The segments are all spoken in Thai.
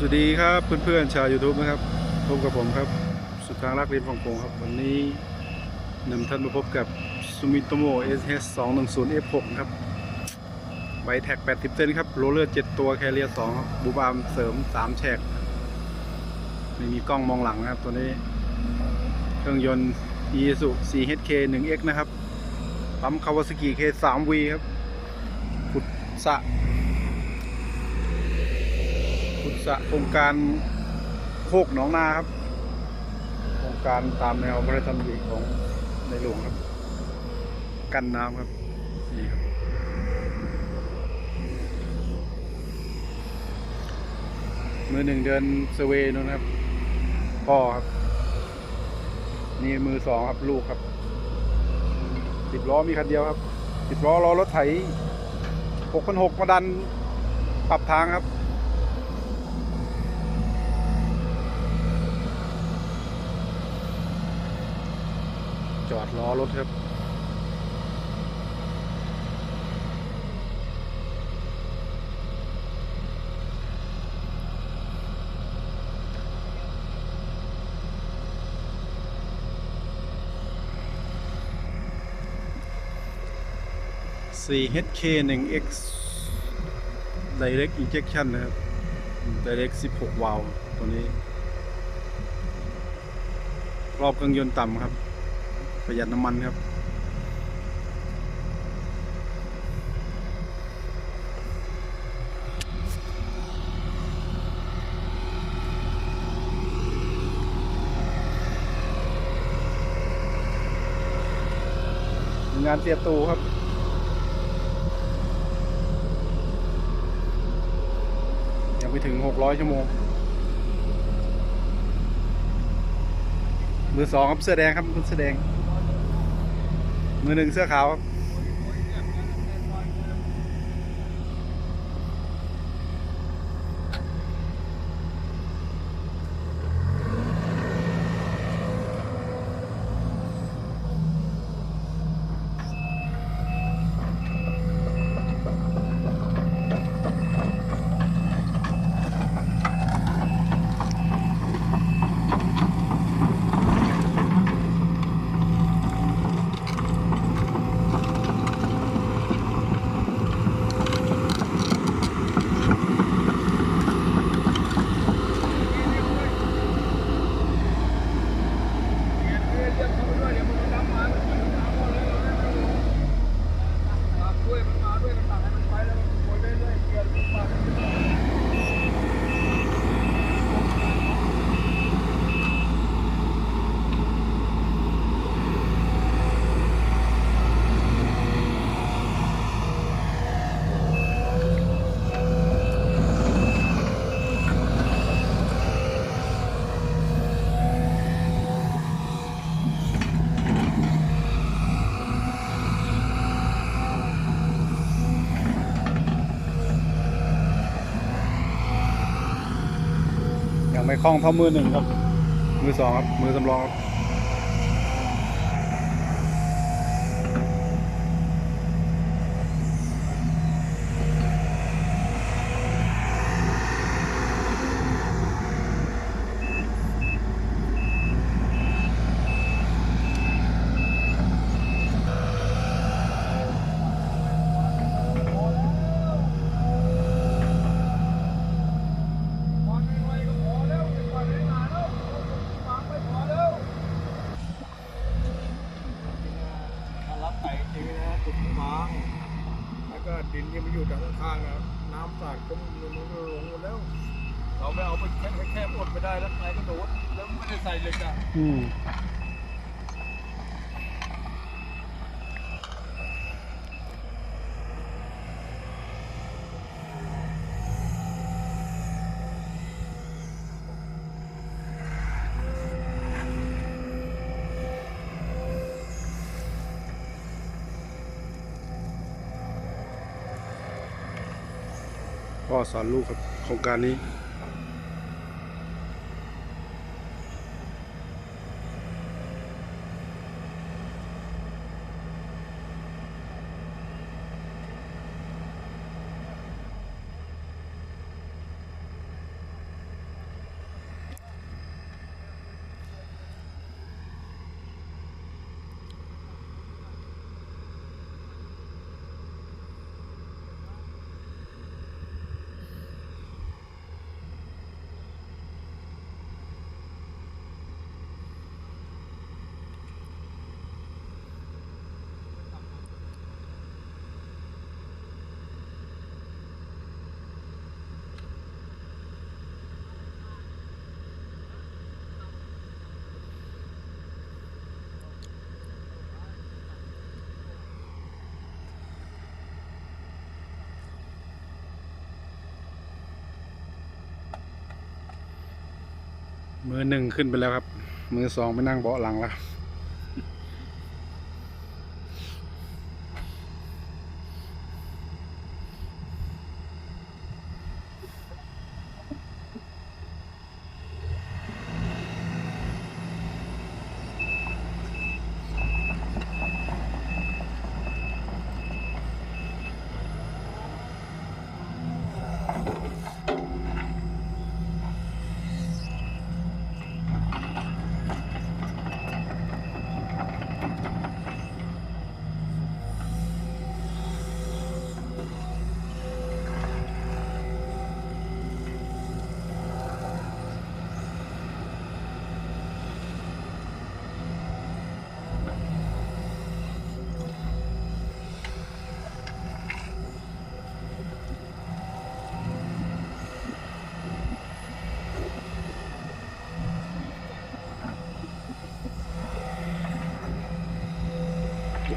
สวัสดีครับเพื่อนๆชาว YouTube นะครับพบกับผมครับ สุดทางรักเรียนฟองโปงครับ วันนี้นำท่านมาพบกับ Sumitomo SH 2 1 0 F6 นะครับไบแท็ก80เซนครับโรเลอร์7ตัวแคเรีย2ครับบูบามเสริม3แฉกไม่มีกล้องมองหลังนะครับ ตัวนี้เครื่องยนต์ i s u 4HK 1X นะครับปั๊ม Kawasaki K3V ครับขุดสะ สะโครงการโคกหนองนาครับ โครงการตามแนวพระราชดำริของในหลวงครับ กันน้ำครับนี่ครับ มือหนึ่งเดินเซเวย์นู่นครับ พ่อครับ นี่มือสองครับลูกครับสิบล้อมีคันเดียวครับสิบล้อล้อรถไถหกพันหกมาดันปรับทางครับ จอด ล้อรถครับ 4HK 1X Direct Injection นะครับ Direct 16 วาล์วตัวนี้ รอบเครื่องยนต์ต่ำครับ ประหยัดน้ำมันครับงานเสียบตูครับยังไม่ถึง 600 ชั่วโมง มือสองครับเสื้อแดงครับเสื้อแดง มือหนึ่งเสื้อขาวครับยังไม่ คล่องเท่ามือหนึ่งครับ มือสองครับ มือสำรองครับ ถ้ารับไต่จริงนะจุดฟาง แล้วก็ดินที่มันอยู่ด้านข้างๆนะน้ำสาดก็มันมันก็ลงหมดแล้ว เราไม่เอาไปแค่แค่อดไม่ได้แล้วไงก็โดดแล้วไม่ได้ใส่เหล็กอะ อืม พ่อสอนลูกครับโครงการนี้ มือหนึ่งขึ้นไปแล้วครับ มือสองไปนั่งเบาะหลังแล้ว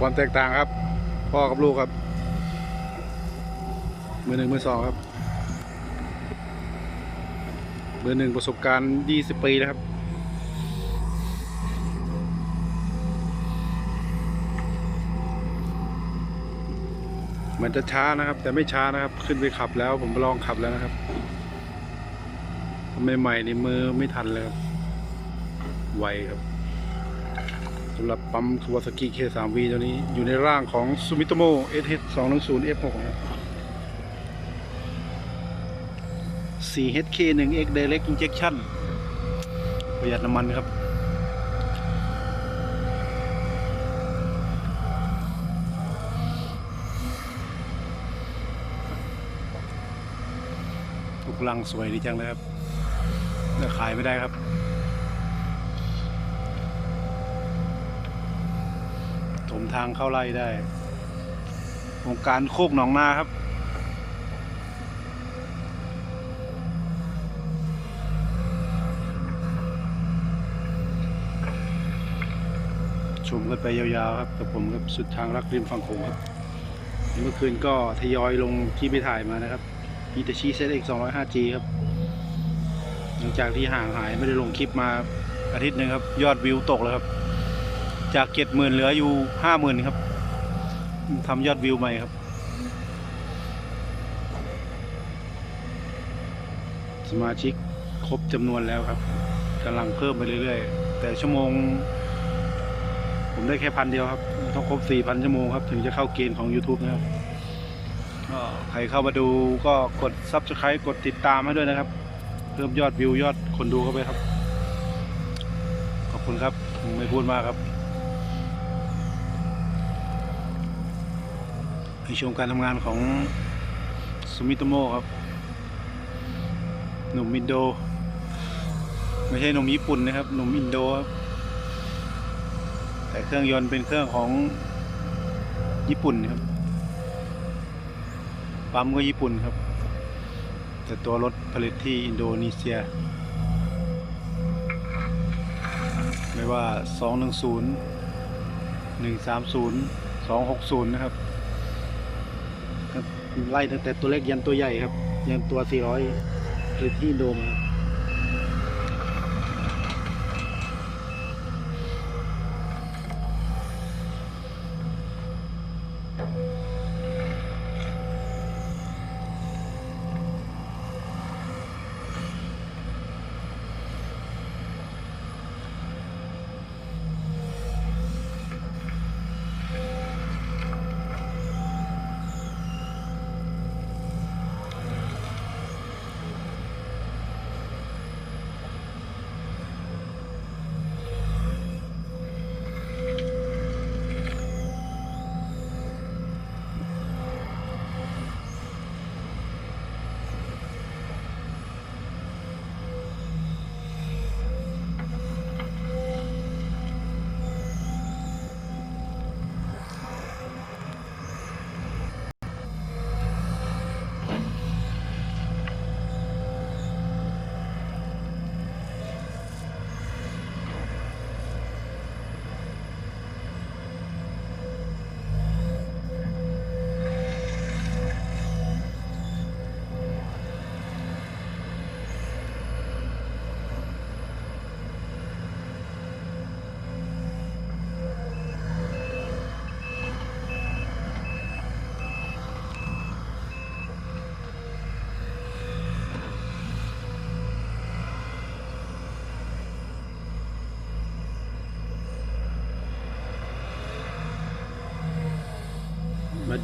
ความแตกต่างครับ พ่อกับลูกครับ มือหนึ่งมือสองครับ มือหนึ่งประสบการณ์ 20 ปีแล้วครับมันจะช้านะครับ แต่ไม่ช้านะครับ ขึ้นไปขับแล้ว ผมลองขับแล้วนะครับใหม่ๆในมือไม่ทันเลยครับไวครับ ปั๊มคาวาซากิ K3V ตัวนี้อยู่ในร่างของ Sumitomo SH 210 F6 ครับ 4HK 1X Direct Injection ประหยัดน้ำมันครับลูกลังสวยดีจังเลยครับแต่ขายไม่ได้ครับ ทางเข้าไร่ได้โครงการโคกหนองนาครับ ชมกันไปยาวๆครับกับผมครับสุดทางรักริมฝั่งโขงครับ เมื่อคืนก็ทยอยลงคลิปไปถ่ายมานะครับมีแต่ชีเซตเอ็กสองร้อยห้าจีครับ หลังจากที่ห่างหายไม่ได้ลงคลิปมาอาทิตย์หนึ่งครับ ยอดวิวตกแล้วครับ จากเจ็ดหมื่นเหลืออยู่ห้าหมื่นครับทำยอดวิวใหม่ครับสมาชิกครบจำนวนแล้วครับกำลังเพิ่มไปเรื่อยๆ แต่ชั่วโมง ผมได้แค่พันเดียวครับ ต้องครบสี่พันชั่วโมงครับ ถึงจะเข้าเกณฑ์ของ YouTube นะครับก็ใครเข้ามาดูก็กด Subscribe กดติดตามให้ด้วยนะครับ เพิ่มยอดวิวยอดคนดูเข้าไปครับ ขอบคุณครับ ไม่พูดมากครับ ในชมการทำงานของซูมิโตโมครับ หนุ่มอินโด ไม่ใช่หนุ่มญี่ปุ่นนะครับ หนุ่มอินโดครับ แต่เครื่องยนต์เป็นเครื่องของญี่ปุ่นครับ ปั๊มก็ญี่ปุ่นครับ แต่ตัวรถผลิตที่อินโดนีเซีย ไม่ว่า 210 130 260 นะครับ ไล่ตั้งแต่ตัวเล็กยันตัวใหญ่ครับ ยันตัว 400หรือที่โดมครับ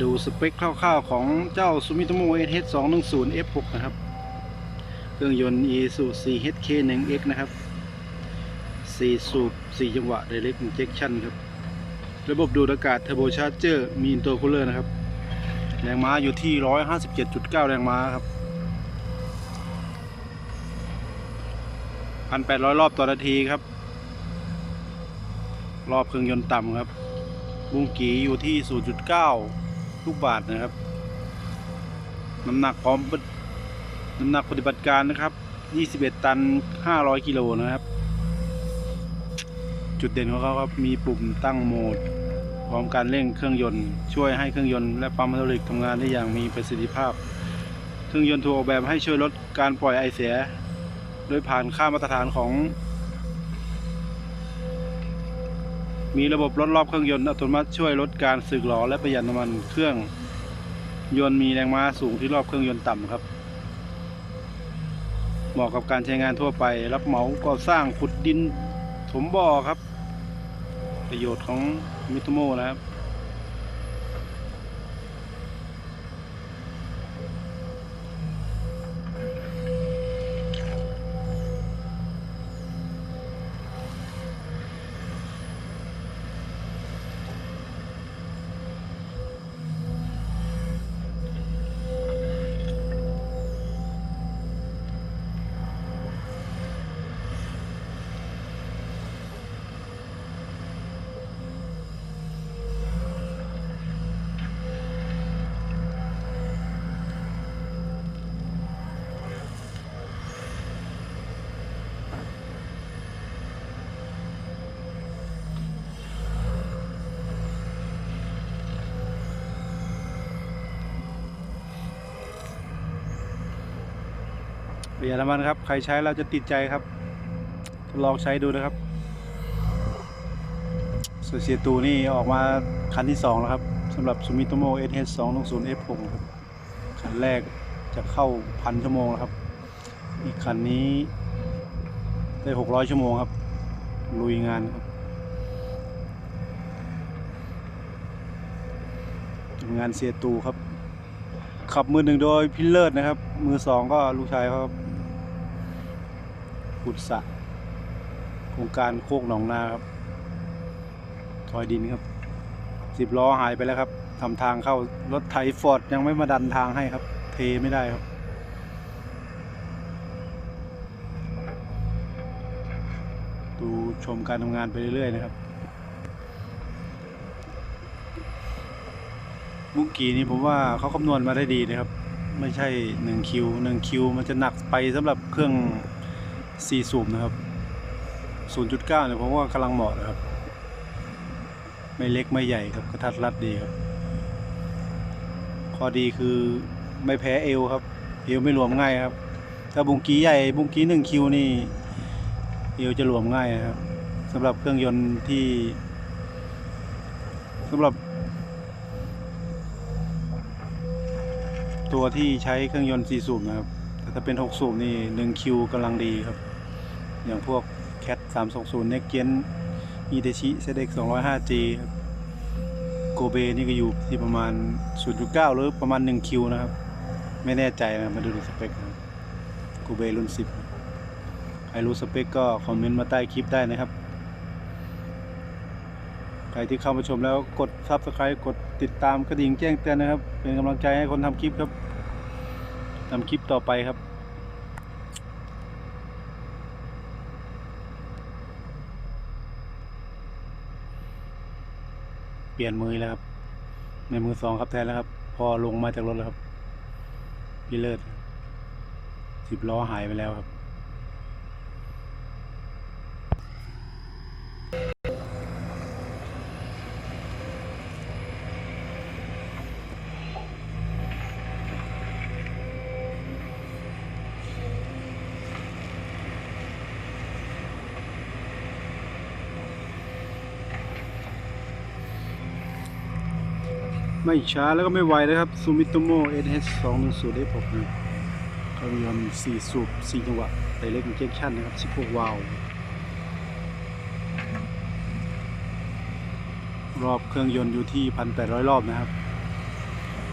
ดูสเปคคร่าวๆของเจ้า Sumitomo SH 210 F6 นะครับ เครื่องยนต์ Isuzu CHK 1X นะครับ 4 สูบ 4 จังหวะ Direct Injection ครับ ระบบดูดอากาศ Turbo Charger มี Intercooler นะครับ แรงม้าอยู่ที่ 157.9 แรงม้าครับ 1,800 รอบต่อนาทีครับ รอบเครื่องยนต์ต่ำครับบุ้งกีอยู่ที่ 0.9 ลูกบาทนะครับ น้ำหนักพร้อมน้ำหนักปฏิบัติการนะครับ21ตัน 500 กิโลนะครับ จุดเด่นของเขาครับมีปุ่มตั้งโหมด พร้อมการเร่งเครื่องยนต์ ช่วยให้เครื่องยนต์และปั๊มไฮดรอลิกทำงานได้อย่างมีประสิทธิภาพ เครื่องยนต์ถูกออกแบบให้ช่วยลดการปล่อยไอเสีย โดยผ่านค่ามาตรฐานของ มีระบบลดรอบเครื่องยนต์อัตโนมัติช่วยลดการสึกหรอและประหยัดน้ำมันเครื่องยนต์มีแรงม้าสูงที่รอบเครื่องยนต์ต่ำครับเหมาะกับการใช้งานทั่วไป รับเหมาก่อสร้างขุดดินถมบ่อครับ ประโยชน์ของมิโตโมนะครับ ประหยัดน้ำมันครับ ใครใช้เราจะติดใจครับ ลองใช้ดูนะครับโซเชียตูนี่ออกมาคันที่ 2 แล้วครับสำหรับ Sumitomo SH 2 2 0 F6 ครับคันแรกจะเข้าพันชั่วโมงแล้วครับ อีกคันนี้ได้600ชั่วโมงครับ ลุยงานครับงานเสียตูครับ ขับมือหนึ่งโดยพิลเลิศนะครับ มือสองก็ลูกชายครับ ขุดสระโครงการโคกหนองนาครับทอยดินครับสิบล้อหายไปแล้วครับทำทางเข้ารถไถฟอร์ดยังไม่มาดันทางให้ครับ เทไม่ได้ครับ ดูชมการทำงานไปเรื่อยๆนะครับ มุกกี้นี่ผมว่าเขาคำนวณมาได้ดีนะครับ ไม่ใช่1คิว1คิวมันจะหนักไปสำหรับเครื่อง 4 สูบนะครับ 0.9เนี่ยผมว่ากำลังเหมาะนะครับ ไม่เล็กไม่ใหญ่ครับกระทัดรัดดีครับ ข้อดีคือไม่แพ้เอวครับ เอวไม่หลวมง่ายครับ ถ้าบุงกี้ใหญ่บุงกี้1คิวนี่ เอวจะหลวมง่ายนะครับสำหรับเครื่องยนต์ที่สำหรับ ตัวที่ใช้เครื่องยนต์4สูบนะครับแต่ถ้าเป็น 6 สูบนี่1คิวกำลังดีครับ อย่างพวก CAT 320 Next Gen Itachi ZX 205G ครับโกเบนี่ก็อยู่ที่ประมาณ 0.9 หรือประมาณ 1 คิวนะครับ ไม่แน่ใจนะ มาดูสเปคนะโกเบรุ่น 10ครับใครรู้สเปคก็คอมเมนต์มาใต้คลิปได้นะครับ ใครที่เข้ามาชมแล้วกด Subscribe กดติดตามกระดิ่งแจ้งเตือนนะครับ เป็นกำลังใจให้คนทำคลิปครับทำคลิปต่อไปครับ ลี่ยนมือแล้วครับ ในมือสองครับแทนแล้วครับ พอลงมาจากรถแล้วครับพี่เลิศสิบล้อหายไปแล้วครับ ไม่ช้าแล้วก็ไม่ไวนะครับ Sumitomo SH 2 1 0 F6 นะเครื่องยนต์4สูบ4จังหวะ Direct Injection นะครับ16วาล์วรอบเครื่องยนต์อยู่ที่1,800รอบนะครับ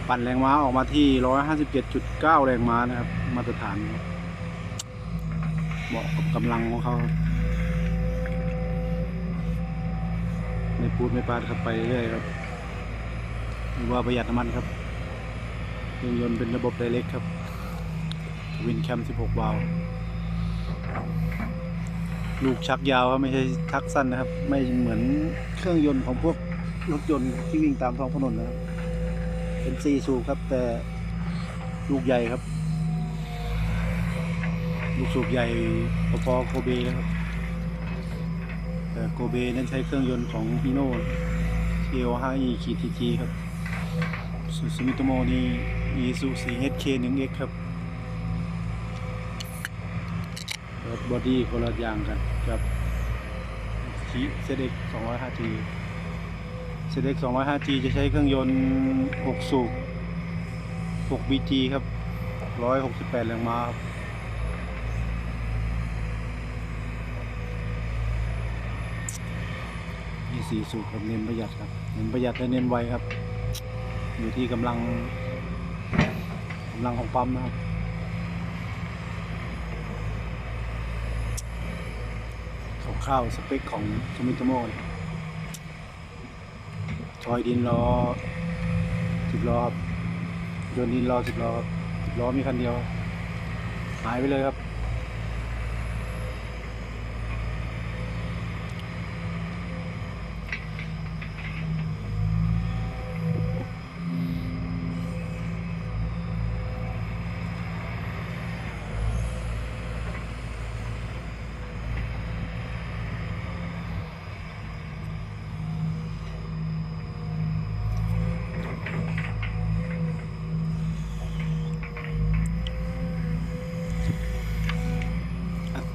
ปั่นแรงม้าออกมาที่157.9แรงม้านะครับ มาตรฐาน เหมาะกับกำลังของเขาไม่พูดไม่ปาดครับไปเรื่อยครับ หรือว่าประหยัดน้ำมันครับเครื่องยนต์เป็นระบบไดเรกครับ วินแคม 16 วาล์วลูกชักยาวครับไม่ใช่ชักสั้นนะครับ ไม่เหมือนเครื่องยนต์ของพวกรถยนต์ที่วิ่งตามท้องถนนนะครับ เป็นซีสูบครับ แต่ลูกใหญ่ครับ ลูกสูบใหญ่พอๆโกเบนะครับ แต่โกเบนั้นใช้เครื่องยนต์ของฮีโน่ TO5E ขีดทีทีครับ ซูซูมิโตโมนี่ Isuzu 4HK 1X ครับรถบอดี้คนละอย่างกันกับคี ZX 205G ZX 205G จะใช้เครื่องยนต์6สูบ6 BG ครับ168แรงม้าครับนี่สี่สูบครับเน้นประหยัดครับ เน้นประหยัดและเน้นไวครับ อยู่ที่กำลังกำลังของปั๊มนะครับคร่าวๆสเปคของสมิโตโมทอยดินล้อสิบล้อโยนดินล้อสิบล้อสิบล้อมีคันเดียว หายไปเลยครับ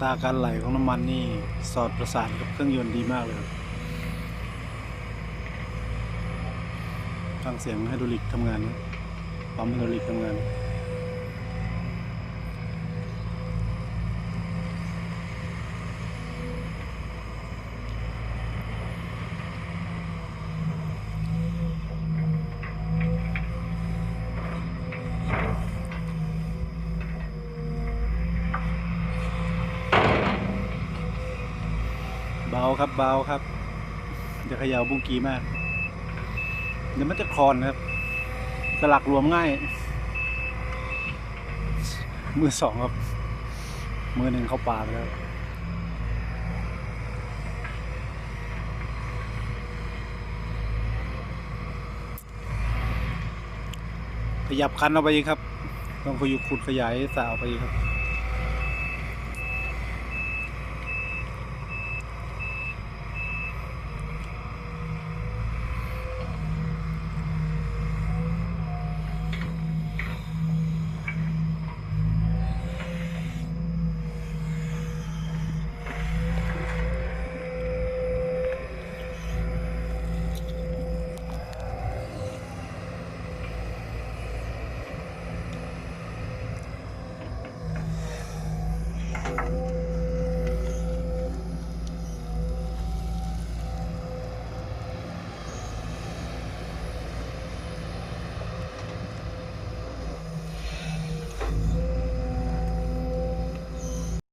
ตราการไหลของน้ำมันนี่สอดประสานกับเครื่องยนต์ดีมากเลยฟังเสียงไฮดรอลิกทำงานนะปั๊มไฮดรอลิกทำงาน เบาครับเบาครับ จะเขย่าบุ้งกีมาก เดี๋ยวมันจะคลอนครับ สลักรวมง่าย มือสองครับ มือหนึ่งเข้าป่าไปแล้วขยับคันเอาไปอีกครับ ต้องขยุกขุดขยายสาวไปอีกครับ